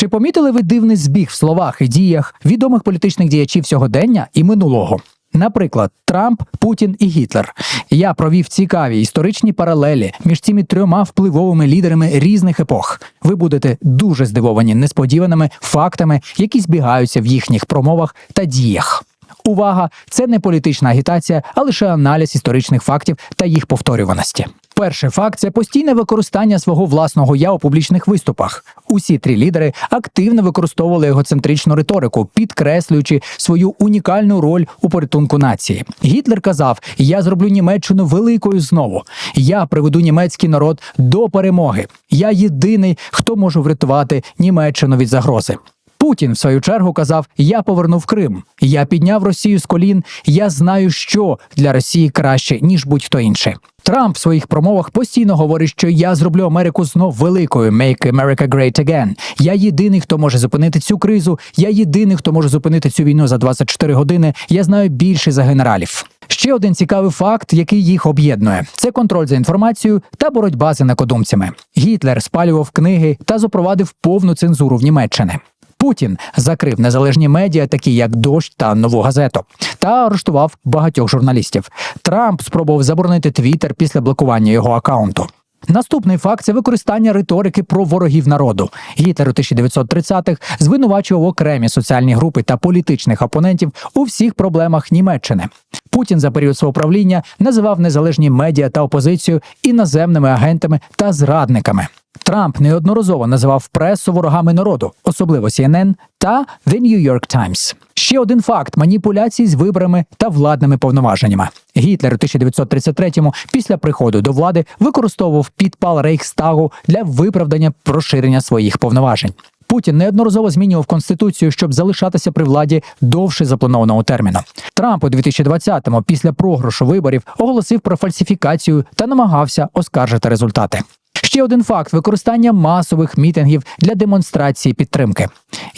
Чи помітили ви дивний збіг в словах і діях відомих політичних діячів сьогодення і минулого? Наприклад, Трамп, Путін і Гітлер. Я провів цікаві історичні паралелі між цими трьома впливовими лідерами різних епох. Ви будете дуже здивовані несподіваними фактами, які збігаються в їхніх промовах та діях. Увага! Це не політична агітація, а лише аналіз історичних фактів та їх повторюваності. Перший факт це постійне використання свого власного я у публічних виступах. Усі три лідери активно використовували егоцентричну риторику, підкреслюючи свою унікальну роль у порятунку нації. Гітлер казав: Я зроблю Німеччину великою знову. Я приведу німецький народ до перемоги. Я єдиний, хто може врятувати Німеччину від загрози. Путін в свою чергу казав: Я повернув Крим, я підняв Росію з колін. Я знаю, що для Росії краще ніж будь-хто інший. Трамп в своїх промовах постійно говорить, що я зроблю Америку знов великою «Make America Great Again». Я єдиний, хто може зупинити цю кризу. Я єдиний, хто може зупинити цю війну за 24 години. Я знаю більше за генералів. Ще один цікавий факт, який їх об'єднує, це контроль за інформацією та боротьба з інакодумцями. Гітлер спалював книги та запровадив повну цензуру в Німеччини. Путін закрив незалежні медіа, такі як дощ та нову газету, та арештував багатьох журналістів. Трамп спробував заборонити Твіттер після блокування його акаунту. Наступний факт це використання риторики про ворогів народу. Гітлер у 1930-х звинувачував окремі соціальні групи та політичних опонентів у всіх проблемах Німеччини. Путін за період свого правління називав незалежні медіа та опозицію іноземними агентами та зрадниками. Трамп неодноразово називав пресу ворогами народу, особливо CNN та The New York Times. Ще один факт маніпуляцій з виборами та владними повноваженнями. Гітлер у 1933-му після приходу до влади використовував підпал Рейхстагу для виправдання поширення своїх повноважень. Путін неодноразово змінював конституцію, щоб залишатися при владі довше запланованого терміну. Трамп у 2020-му після програшу виборів оголосив про фальсифікацію та намагався оскаржити результати. Ще один факт використання масових мітингів для демонстрації підтримки.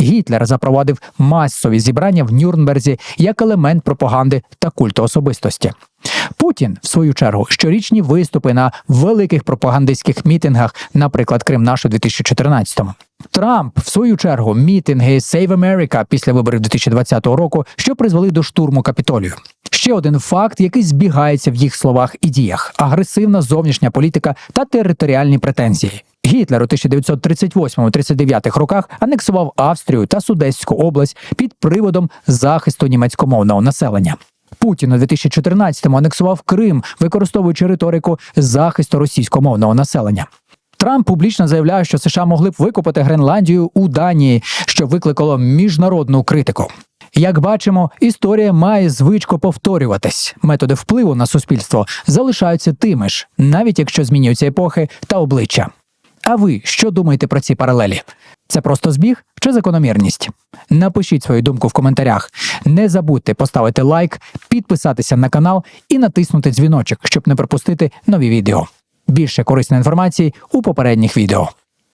Гітлер запровадив масові зібрання в Нюрнберзі як елемент пропаганди та культу особистості. Путін, в свою чергу, щорічні виступи на великих пропагандистських мітингах, наприклад, Крим наш у 2014-му. Трамп, в свою чергу, мітинги Save America після виборів 2020 року, що призвели до штурму капітолію. Ще один факт, який збігається в їх словах і діях: агресивна зовнішня політика та територіальні претензії. Гітлер у 1938-39 роках анексував Австрію та Судетську область під приводом захисту німецькомовного населення. Путін у 2014-му анексував Крим, використовуючи риторику захисту російськомовного населення. Трамп публічно заявляє, що США могли б викупити Гренландію у Данії, що викликало міжнародну критику. Як бачимо, історія має звичку повторюватись. Методи впливу на суспільство залишаються тими ж, навіть якщо змінюються епохи та обличчя. А ви що думаєте про ці паралелі? Це просто збіг чи закономірність? Напишіть свою думку в коментарях. Не забудьте поставити лайк, підписатися на канал і натиснути дзвіночок, щоб не пропустити нові відео. Більше корисної інформації у попередніх відео.